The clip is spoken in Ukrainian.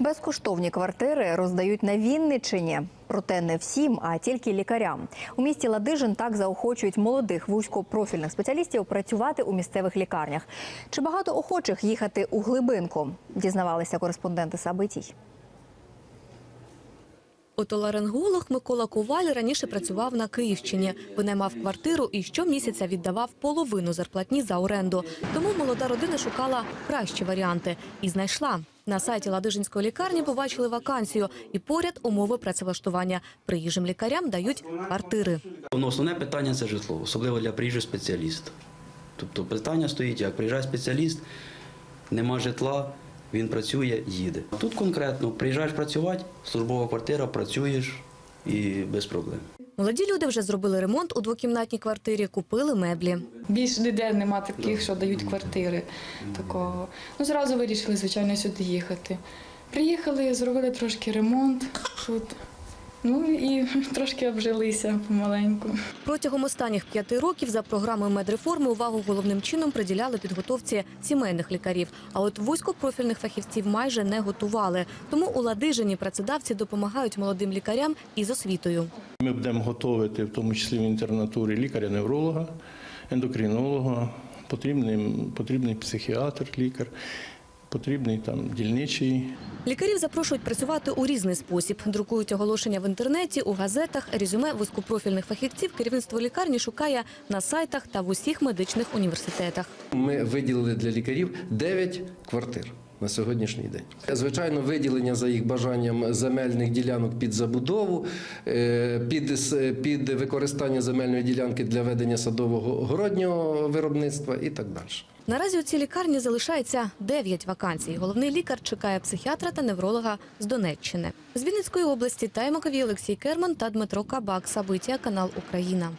Безкоштовні квартири роздають на Вінниччині. Проте не всім, а тільки лікарям. У місті Ладижин так заохочують молодих вузькопрофільних спеціалістів працювати у місцевих лікарнях. Чи багато охочих їхати у глибинку? Дізнавалися кореспонденти Сабитій. Отоларинголог Микола Коваль раніше працював на Київщині, винаймав квартиру і щомісяця віддавав половину зарплатні за оренду. Тому молода родина шукала кращі варіанти і знайшла. На сайті Ладижинської лікарні побачили вакансію і поряд умови працевлаштування. Приїжджим лікарям дають квартири. Ну, основне питання це житло, особливо для приїжджого спеціаліста. Тобто питання стоїть, як приїжджає спеціаліст, нема житла, він працює, їде. Тут конкретно приїжджаєш працювати, службова квартира, працюєш і без проблем. Молоді люди вже зробили ремонт у двокімнатній квартирі, купили меблі. Більш ніде нема таких, що дають квартири такого. Ну, зразу вирішили, звичайно, сюди їхати. Приїхали, зробили трошки ремонт тут. Ну і трошки обжилися помаленьку. Протягом останніх п'яти років за програмою медреформи увагу головним чином приділяли підготовці сімейних лікарів. А от вузькопрофільних фахівців майже не готували. Тому у Ладижині працедавці допомагають молодим лікарям із освітою. Ми будемо готувати, в тому числі в інтернатурі, лікаря-невролога, ендокринолога, потрібний, потрібний психіатр, лікар, потрібний там дільничий. Лікарів запрошують працювати у різний спосіб. Друкують оголошення в інтернеті, у газетах, резюме вузькопрофільних фахівців. Керівництво лікарні шукає на сайтах та в усіх медичних університетах. Ми виділили для лікарів 9 квартир на сьогоднішній день. Звичайно, виділення за їх бажанням земельних ділянок під забудову, е, під, під використання земельної ділянки для ведення садового городнього виробництва і так далі. Наразі у цій лікарні залишається 9 вакансій. Головний лікар чекає психіатра та невролога з Донеччини. З Вінницької області Таймакові Олексій Керман та Дмитро Кабак. Сабиття, канал Україна.